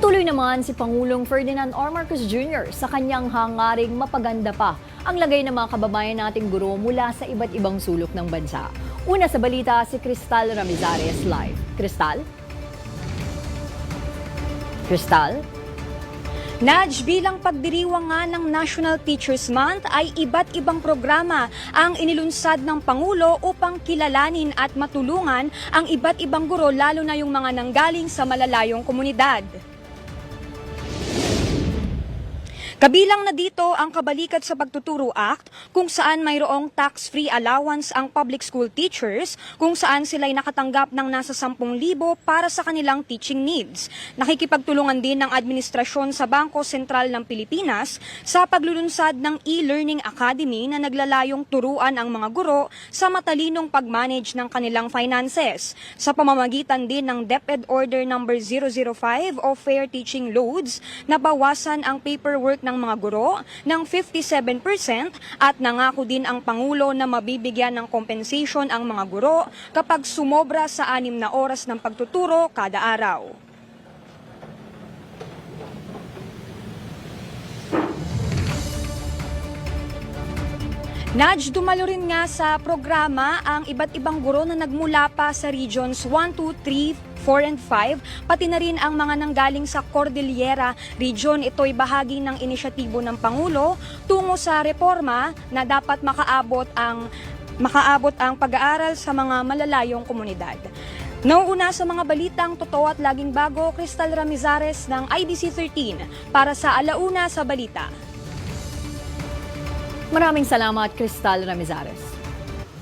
Patuloy naman si Pangulong Ferdinand R. Marcos Jr. sa kanyang hangaring mapaganda pa ang lagay ng mga kababayan nating guro mula sa iba't ibang sulok ng bansa. Una sa balita si Cristal Ramizares live. Cristal? Cristal? Nudge, bilang pagdiriwang nga ng National Teachers Month ay iba't ibang programa ang inilunsad ng Pangulo upang kilalanin at matulungan ang iba't ibang guro lalo na yung mga nanggaling sa malalayong komunidad. Kabilang na dito ang Kabalikat sa Pagtuturo Act kung saan mayroong tax-free allowance ang public school teachers kung saan sila'y nakatanggap ng nasa 10,000 para sa kanilang teaching needs. Nakikipagtulungan din ng administrasyon sa Bangko Sentral ng Pilipinas sa paglulunsad ng e-learning academy na naglalayong turuan ang mga guro sa matalinong pag-manage ng kanilang finances sa pamamagitan din ng DepEd Order number 005 o Fair Teaching Loads na bawasan ang paperwork ng mga guro ng 57% at nangako din ang Pangulo na mabibigyan ng compensation ang mga guro kapag sumobra sa anim na oras ng pagtuturo kada araw. Nudge, dumalo rin nga sa programa ang iba't ibang guro na nagmula pa sa regions 1, 2, 3, 4 and 5, pati na rin ang mga nanggaling sa Cordillera Region. Ito'y bahagi ng inisyatibo ng Pangulo tungo sa reforma na dapat makaabot ang makaabot ang pag-aaral sa mga malalayong komunidad. Nauuna sa mga balitang totoo at laging bago, Crystal Ramizares ng IBC 13 para sa Alauna sa Balita. Maraming salamat, Cristal Ramizares.